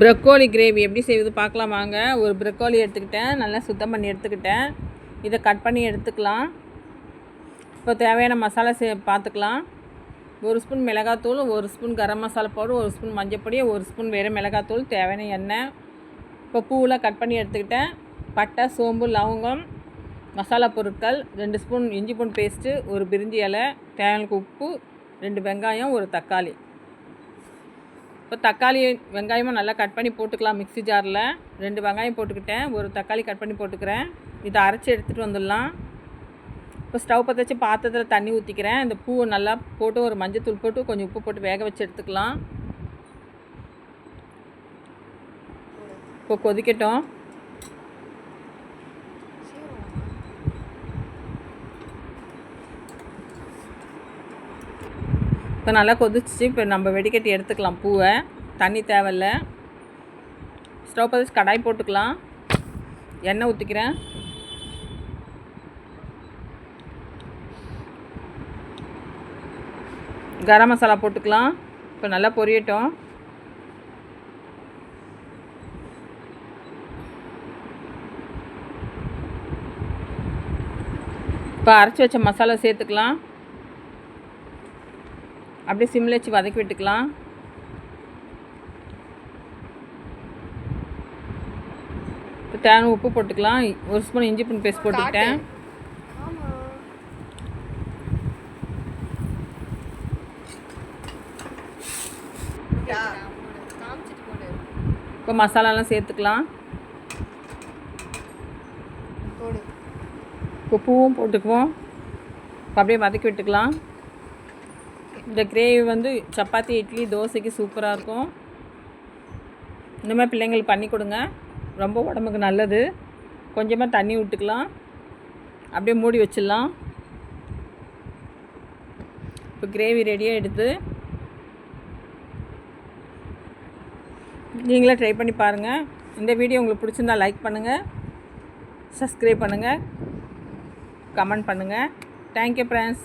Broccoli gravy எப்படி செய்வது பார்க்கலாம் வாங்க. ஒரு ப்ரக்கோலி எடுத்துக்கிட்டேன். நல்லா சுத்தம் பண்ணி எடுத்துக்கிட்டேன். இதை கட் பண்ணி எடுத்துக்கலாம். இப்போ தேவையான மசாலா சே பார்த்துக்கலாம். ஒரு ஸ்பூன் மிளகாத்தூள் ஒரு ஸ்பூன் கரம் மசாலா பவுடர் ஒரு ஸ்பூன் மஞ்சப்பொடி ஒரு ஸ்பூன் வேறு மிளகாத்தூள் தேவையான எண்ணெய். இப்போ பூவெலாம் கட் பண்ணி எடுத்துக்கிட்டேன். பட்டை சோம்பு லவங்கம் மசாலா பொருட்கள் ரெண்டு ஸ்பூன் இஞ்சி பூண்டு பேஸ்ட்டு ஒரு பிரிஞ்சி இலை தேவையான உப்பு ரெண்டு வெங்காயம் ஒரு தக்காளி. இப்போ தக்காளி வெங்காயமும் நல்லா கட் பண்ணி போட்டுக்கலாம் மிக்ஸி ஜாரில் ரெண்டு வெங்காயம் போட்டுக்கிட்டேன். ஒரு தக்காளி கட் பண்ணி போட்டுக்கிறேன். இதை அரைச்சி எடுத்துகிட்டு வந்துடலாம். இப்போ ஸ்டவ் பற்ற வச்சு பாத்திரத்தில் தண்ணி ஊற்றிக்கிறேன் இந்த பூவை நல்லா போட்டு ஒரு மஞ்சள் தூள் போட்டு கொஞ்சம் உப்பு போட்டு வேக வச்சு எடுத்துக்கலாம். இப்போ கொதிக்கட்டும். இப்போ நல்லா கொதிச்சு இப்போ நம்ம வெடிக்கட்டி எடுத்துக்கலாம். பூவை. தண்ணி தேவையில்ல. ஸ்டவ் பதிச்சு கடாய் போட்டுக்கலாம். எண்ணெய் ஊற்றிக்கிறேன் கரம் மசாலா போட்டுக்கலாம். இப்போ நல்லா பொரியட்டும். இப்போ அரைச்சி வச்ச மசாலா சேர்த்துக்கலாம். அப்படியே சிம்மில் வச்சு வதக்கி விட்டுக்கலாம். இப்போ தேவையான உப்பு போட்டுக்கலாம். ஒரு ஸ்பூன் இஞ்சி பூண்டு பேஸ்ட் போட்டுக்கிட்டேன். இப்போ மசாலாலாம் சேர்த்துக்கலாம். இப்போ பூவும் போட்டுக்குவோம். அப்படியே வதக்கி விட்டுக்கலாம். இந்த கிரேவி வந்து சப்பாத்தி இட்லி தோசைக்கு சூப்பராக இருக்கும். இந்த மாதிரி பிள்ளைங்களுக்கு பண்ணி கொடுங்க. ரொம்ப உடம்புக்கு நல்லது. கொஞ்சமாக தண்ணி விட்டுக்கலாம் அப்படியே மூடி வச்சிடலாம். இப்போ கிரேவி ரெடியாக எடுத்து நீங்களே ட்ரை பண்ணி பாருங்கள் இந்த வீடியோ உங்களுக்கு பிடிச்சிருந்தா லைக் பண்ணுங்கள் சப்ஸ்கிரைப் பண்ணுங்கள் கமெண்ட் பண்ணுங்கள் தேங்க்யூ ஃப்ரெண்ட்ஸ்